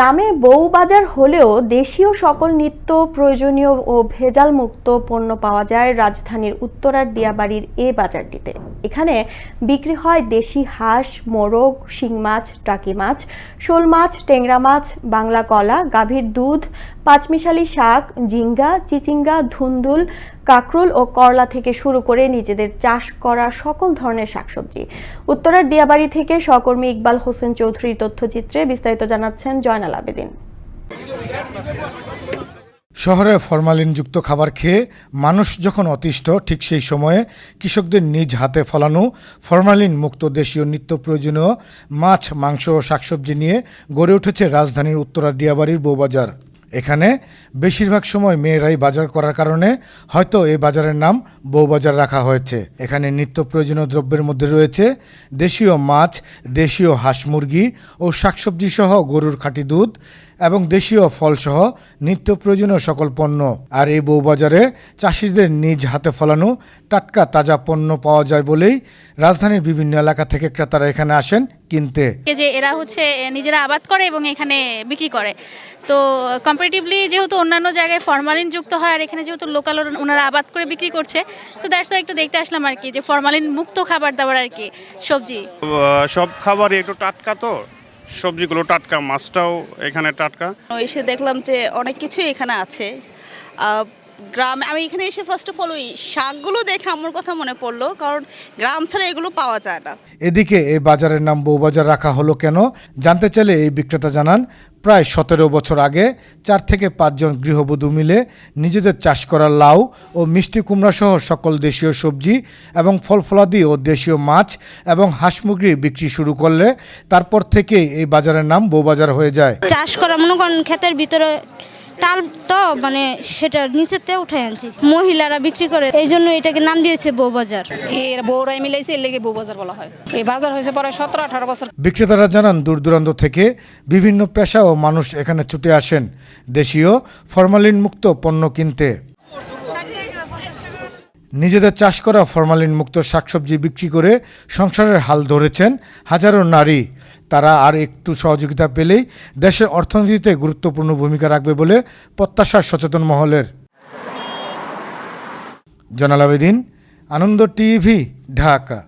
নামে বউবাজার হলেও দেশীয় সকল নিত্য প্রয়োজনীয় ও ভেজাল মুক্ত পণ্য পাওয়া যায় রাজধানীর উত্তরার দিয়াবাড়ির এ বাজারটিতে। এখানে বিক্রি হয় দেশি হাঁস, মোরগ, শিং মাছ, টাকি মাছ, শোল মাছ টেংরা মাছ, বাংলা কলা, গাভীর দুধ পাঁচমিশালি শাক জিঙ্গা চিচিঙ্গা, ধুন্দুল, কাকরুল ও করলা থেকে শুরু করে নিজেদের চাষ করা সকল ধরনের শাকসবজি। উত্তরার দিয়াবাড়ি থেকে সহকর্মী ইকবাল হোসেন চৌধুরীর তথ্যচিত্রে বিস্তারিত জানাচ্ছেন জয়নাল আবেদিন। শহরে ফরমালিনযুক্ত খাবার খেয়ে মানুষ যখন অতিষ্ঠ, ঠিক সেই সময়ে কৃষকদের নিজ হাতে ফলানো ফরমালিন মুক্ত দেশীয় নিত্য প্রয়োজনীয় মাছ, মাংস ও শাকসবজি নিয়ে গড়ে উঠেছে রাজধানীর উত্তরা দিয়াবাড়ির বউবাজার। এখানে বেশিরভাগ সময় মেয়েরাই বাজার করার কারণে হয়তো এই বাজারের নাম বউবাজার রাখা হয়েছে। এখানে নিত্য প্রয়োজনীয় দ্রব্যের মধ্যে রয়েছে দেশীয় মাছ, দেশীয় হাঁস মুরগি ও শাকসবজি সহ গরুর খাঁটি দুধ এবং দেশীয় ফলসহ নিত্য প্রয়োজনীয় সকল পণ্য। আর এই বউবাজারে চাষিদের নিজ হাতে ফলানো টাটকা তাজা পণ্য পাওয়া যায় বলেই রাজধানীর বিভিন্ন এলাকা থেকে ক্রেতারা এখানে আসেন কিনতে। কে যে এরা হচ্ছে নিজেরা আবাদ করে এবং এখানে বিক্রি করে। তো কম্পারেটিভলি যেহেতু অন্যান্য জায়গায় ফরমালিন যুক্ত হয় আর এখানে যেহেতু লোকাল ওনারা আবাদ করে বিক্রি করছে সো দ্যাটস একটু দেখতে আসলাম আর কি যে ফরমালিন মুক্ত খাবার দাবার আর কি সবজি। সব খাবারই একটু টাটকা তো সবজিগুলো টাটকা মাছটাও এখানে টাটকা। এসে দেখলাম যে অনেক কিছুই এখানে আছে। গ্রাম আমি এখানে এসে ফার্স্ট অফ অল ওই শাকগুলো দেখে আমার কথা মনে পড়ল কারণ গ্রাম ছাড়া এগুলো পাওয়া যায় না। এদিকে এই বাজারের নাম বউবাজার রাখা হলো কেন? জানতে চাইলে এই বিক্রেতা জানান প্রায় সতেরো বছর আগে চার থেকে পাঁচজন গৃহবধূ মিলে নিজেদের চাষ করা লাউ ও মিষ্টি কুমড়া সহ সকল দেশীয় সবজি এবং ফল ফলাদি ও দেশীয় মাছ এবং হাঁস মুরগি বিক্রি শুরু করলে তারপর থেকেই এই বাজারের নাম বউবাজার হয়ে যায়। চাষ করা মনে করেন ক্ষেতের ভিতরে টাল তো মানে সেটা নিচেতে উঠে আনছি। মহিলারা বিক্রি করে এই জন্য এটাকে নাম দিয়েছে বউবাজার এর বউরাই মিলাইছে এর লেগে বউ বাজার বলা হয়। এই বাজার হয়েছে পরে সতেরো আঠারো বছর। বিক্রেতারা জানান দূর দূরান্ত থেকে বিভিন্ন পেশা ও মানুষ এখানে ছুটে আসেন দেশীয় ফরমালিন মুক্ত পণ্য কিনতে। নিজেদের চাষ করা ফরমালিন মুক্ত শাকসবজি বিক্রি করে সংসারের হাল ধরেছেন হাজারো নারী। তারা আর একটু সহযোগিতা পেলেই দেশের অর্থনীতিতে গুরুত্বপূর্ণ ভূমিকা রাখবে বলে প্রত্যাশা সচেতন মহলের। জনাল আবেদিন আনন্দ টিভি, ঢাকা।